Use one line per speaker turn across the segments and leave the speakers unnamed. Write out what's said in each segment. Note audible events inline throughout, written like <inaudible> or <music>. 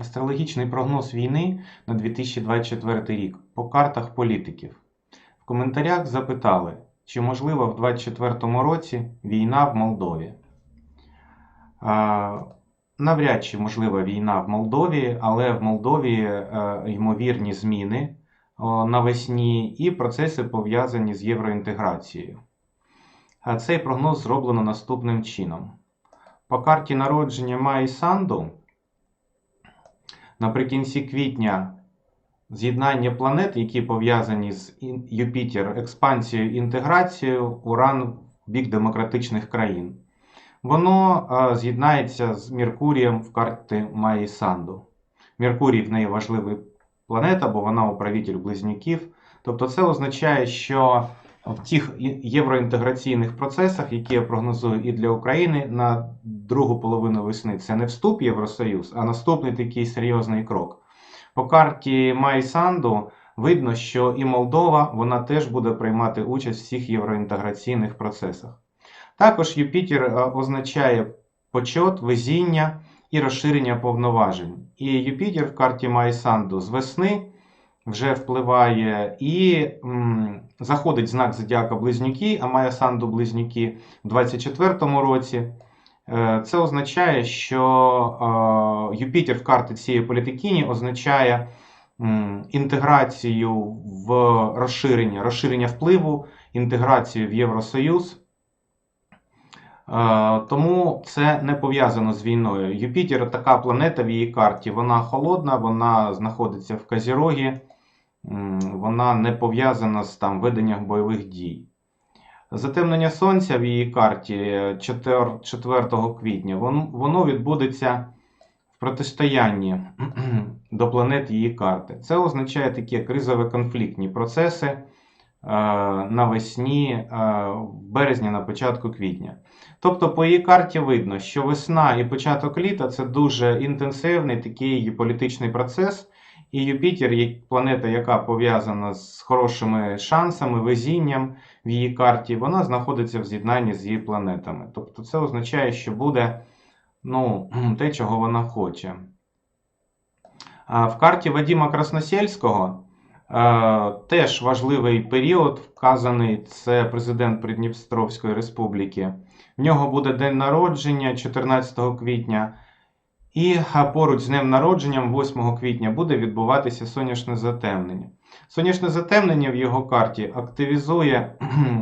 Астрологічний прогноз війни на 2024 рік по картах політиків. В коментарях запитали, чи можлива в 2024 році війна в Молдові. Навряд чи можлива війна в Молдові, але в Молдові е, ймовірні зміни навесні і процеси пов'язані з євроінтеграцією. Цей прогноз зроблено наступним чином. По карті народження Майі Санду наприкінці квітня з'єднання планет, які пов'язані з Юпітер, експансією, інтеграцією, Уран в бік демократичних країн. Воно е, з'єднається з Меркурієм в карті Майї Санду. Меркурій в неї важлива планета, бо вона управитель близнюків. Тобто це означає, що в тих євроінтеграційних процесах, які я прогнозую і для України на другу половину весни, це не вступ в Євросоюз, а наступний такий серйозний крок. По карті Майї Санду видно, що і Молдова вона теж буде приймати участь в всіх євроінтеграційних процесах. Також Юпітер е, означає почот, везіння і розширення повноважень. І Юпітер в карті Майсанду з весни вже впливає і м, заходить знак зодіака Близнюки, а має Санду Близнюки в 24-му році. Е, Це означає, що е, Юпітер в карті цієї політикині означає інтеграцію в розширення, розширення впливу, інтеграцію в Євросоюз. Е, Тому це не пов'язано з війною. Юпітер така планета в її карті. Вона холодна, вона знаходиться в Казірогі, вона не пов'язана з там веденням бойових дій. Затемнення сонця в її карті 4, 4 квітня воно, відбудеться в протистоянні <clears throat> до планет її карти. Це означає такі кризово-конфліктні процеси е, навесні, е, в березні, на початку квітня. Тобто по її карті видно, що весна і початок літа це дуже інтенсивний такий політичний процес. І Юпітер, планета, яка пов'язана з хорошими шансами, везінням в її карті, вона знаходиться в з'єднанні з її планетами. Тобто це означає, що буде ну, <clears throat> те, чого вона хоче. А в карті Вадима Красносельського е, теж важливий період вказаний це президент Придністровської республіки. В нього буде день народження 14 квітня. І поруч з днем народженням, 8 квітня, буде відбуватися сонячне затемнення. Сонячне затемнення в його карті активізує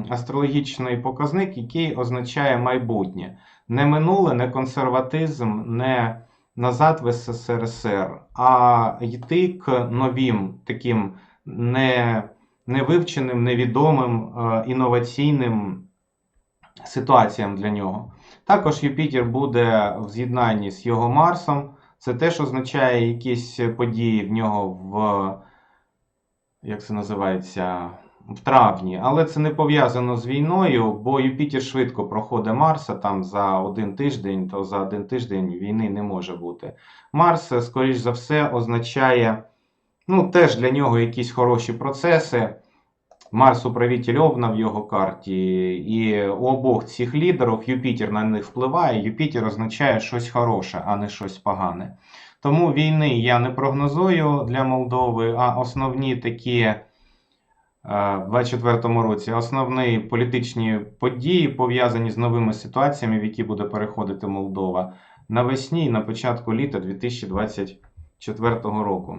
астрологічний показник, який означає майбутнє. Не минуле, не консерватизм, не назад в СССР, а йти к новим таким не, невивченим, невідомим, е, інноваційним ситуаціям для нього. Також Юпітер буде в з'єднанні з його Марсом. Це теж означає якісь події в нього в, як це називається, в травні. Але це не пов'язано з війною, бо Юпітер швидко проходить Марса там за один тиждень, то за один тиждень війни не може бути. Марс, скоріш за все, означає ну, теж для нього якісь хороші процеси. Марс управитель Овна в його карті, і у обох цих лідерів Юпітер на них впливає. Юпітер означає щось хороше, а не щось погане. Тому війни я не прогнозую для Молдови, а основні такі е, в 24-му році основні політичні події пов'язані з новими ситуаціями, в які буде переходити Молдова навесні і на початку літа 2024 року.